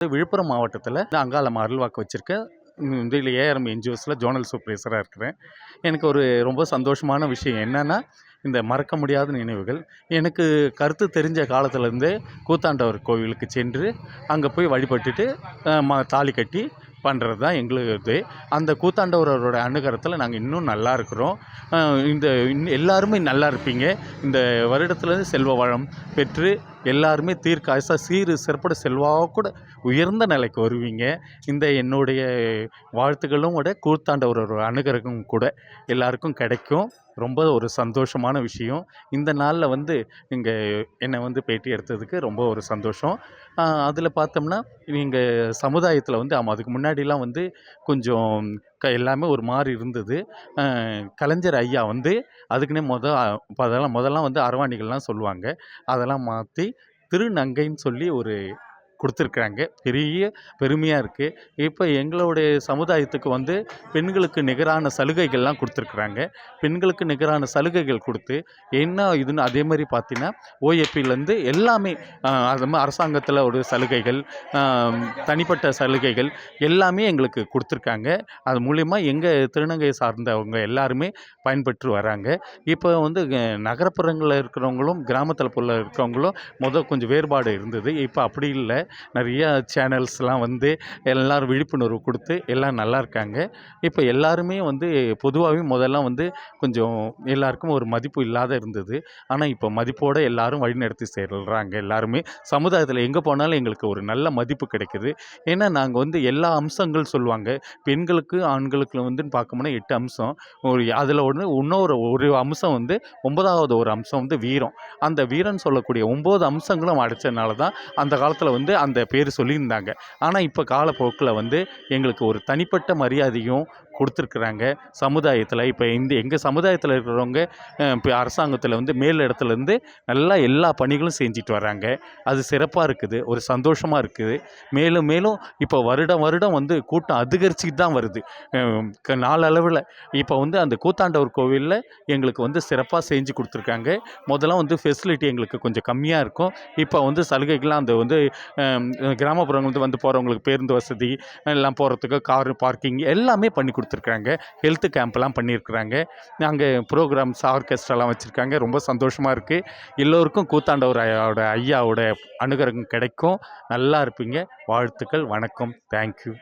விழுப்புரம் மாவட்டத்தில் அங்காளம் அருள்வாக்கு வச்சுருக்க இதில் ஏஆர்எம் என்ஜிஓஸில் ஜோனல் சூப்பர்வைசராக இருக்கிறேன். எனக்கு ஒரு ரொம்ப சந்தோஷமான விஷயம் என்னென்னா இந்த மறக்க முடியாத நினைவுகள். எனக்கு கருத்து தெரிஞ்ச காலத்துலேருந்தே கூத்தாண்டவர் கோவிலுக்கு சென்று அங்கே போய் வழிபட்டுட்டு ம தாலி கட்டி பண்ணுறது தான் எங்களுக்கு இது அந்த கூத்தாண்டவரோட அனுகரத்தில் நாங்கள் இன்னும் நல்லா இருக்கிறோம். இந்த எல்லாருமே நல்லா இருப்பீங்க. இந்த வருடத்துலேருந்து செல்வ வளம் பெற்று எல்லாருமே தீர்க்காயசா சீரு சிறப்பட செல்வாக கூட உயர்ந்த நிலைக்கு வருவீங்க. இந்த என்னுடைய வாழ்த்துக்களும் கூட கூத்தாண்டவரோட அனுகிரகம் கூட எல்லாருக்கும் கிடைக்கும். ரொம்ப ஒரு சந்தோஷமான விஷயம். இந்த நாளில் வந்து இங்கே என்னை வந்து பேட்டி எடுத்ததுக்கு ரொம்ப ஒரு சந்தோஷம். அதில் பார்த்தோம்னா நீங்கள் சமுதாயத்தில் வந்து ஆமாம் அதுக்கு முன்னாடிலாம் வந்து கொஞ்சம் க எல்லாமே ஒரு மாதிரி இருந்தது. கலைஞர் ஐயா வந்து அதுக்குன்னே முத இப்போ அதெல்லாம் முதல்லாம் வந்து அரவாணிகள்லாம் சொல்லுவாங்க. அதெல்லாம் மாற்றி திருநங்கைன்னு சொல்லி ஒரு கொடுத்துருக்குறாங்க பெரிய பெருமையாக இருக்குது இப்போ எங்களுடைய சமுதாயத்துக்கு வந்து பெண்களுக்கு நிகரான சலுகைகள்லாம் கொடுத்துருக்குறாங்க. பெண்களுக்கு நிகரான சலுகைகள் கொடுத்து என்ன இதுன்னு அதே மாதிரி பார்த்தீங்கன்னா ஓஏபிலேருந்து எல்லாமே அது மாதிரி அரசாங்கத்தில் ஒரு சலுகைகள் தனிப்பட்ட சலுகைகள் எல்லாமே எங்களுக்கு கொடுத்துருக்காங்க. அது மூலிமா எங்கள் திருநங்கை சார்ந்தவங்க எல்லாருமே பயன்பெற்று வராங்க. இப்போ வந்து நகரப்புறங்களில் இருக்கிறவங்களும் கிராமத்தில் புள்ள இருக்கிறவங்களும் முதல் கொஞ்சம் வேறுபாடு இருந்தது. இப்போ அப்படி இல்லை. நிறையா சேனல்ஸ்லாம் வந்து எல்லோரும் விழிப்புணர்வு கொடுத்து எல்லாம் நல்லா இருக்காங்க இப்போ எல்லாருமே வந்து பொதுவாகவே முதல்லாம் வந்து கொஞ்சம் எல்லாருக்கும் ஒரு மதிப்பு இல்லாத இருந்தது. ஆனால் இப்போ மதிப்போடு எல்லாரும் வழிநடத்தி செல்கிறாங்க எல்லாருமே. சமுதாயத்தில் எங்கே போனாலும் எங்களுக்கு ஒரு நல்ல மதிப்பு கிடைக்குது. ஏன்னா நாங்கள் வந்து எல்லா அம்சங்கள் சொல்லுவாங்க. பெண்களுக்கு ஆண்களுக்கு வந்துன்னு பார்க்கணும்னா எட்டு அம்சம். ஒரு அதில் ஒன்று இன்னொரு ஒரு அம்சம் வந்து ஒன்பதாவது ஒரு அம்சம் வந்து வீரம். அந்த வீரன் சொல்லக்கூடிய ஒம்பது அம்சங்களும் அடைச்சதுனால தான் அந்த காலத்தில் வந்து அந்த பேர் சொல்லியிருந்தாங்க. ஆனால் இப்போ காலப்போக்கில் வந்து எங்களுக்கு ஒரு தனிப்பட்ட மரியாதையும் கொடுத்துருக்குறாங்க சமுதாயத்தில். இப்போ இந்த எங்கள் சமுதாயத்தில் இருக்கிறவங்க இப்போ அரசாங்கத்தில் வந்து மேல் இடத்துலேருந்து நல்லா எல்லா பணிகளும் செஞ்சுட்டு வராங்க அது சிறப்பாக இருக்குது ஒரு சந்தோஷமாக இருக்குது. மேலும் மேலும் இப்போ வருடம் வருடம் வந்து கூட்டம் அதிகரிச்சுட்டு தான் வருது. க- நாளளவில் இப்போ வந்து அந்த கூத்தாண்டவர் கோவிலில் எங்களுக்கு வந்து சிறப்பாக செஞ்சு கொடுத்துருக்காங்க. முதல்ல வந்து ஃபெசிலிட்டி எங்களுக்கு கொஞ்சம் கம்மியாக இருக்கும். இப்போ வந்து சலுகைகள்லாம் அந்த வந்து அஹ், கிராமப்புறங்கள்ந்து வந்து போகிறவங்களுக்கு பேருந்து வசதி எல்லாம் போகிறதுக்கு கார் பார்க்கிங் எல்லாமே பண்ணி கொடுத்துருக்காங்க ஹெல்த் கேம்ப்லாம் பண்ணியிருக்கிறாங்க. அங்கே ப்ரோக்ராம்ஸ் ஆர்கெஸ்ட்ராலாம் வச்சுருக்காங்க. ரொம்ப சந்தோஷமாக இருக்குது எல்லோருக்கும் கூத்தாண்டவர் ஐயாவோட ஐயாவோட அனுகிரகம் கிடைக்கும். நல்லா இருப்பீங்க. வாழ்த்துக்கள். வணக்கம். தேங்க்யூ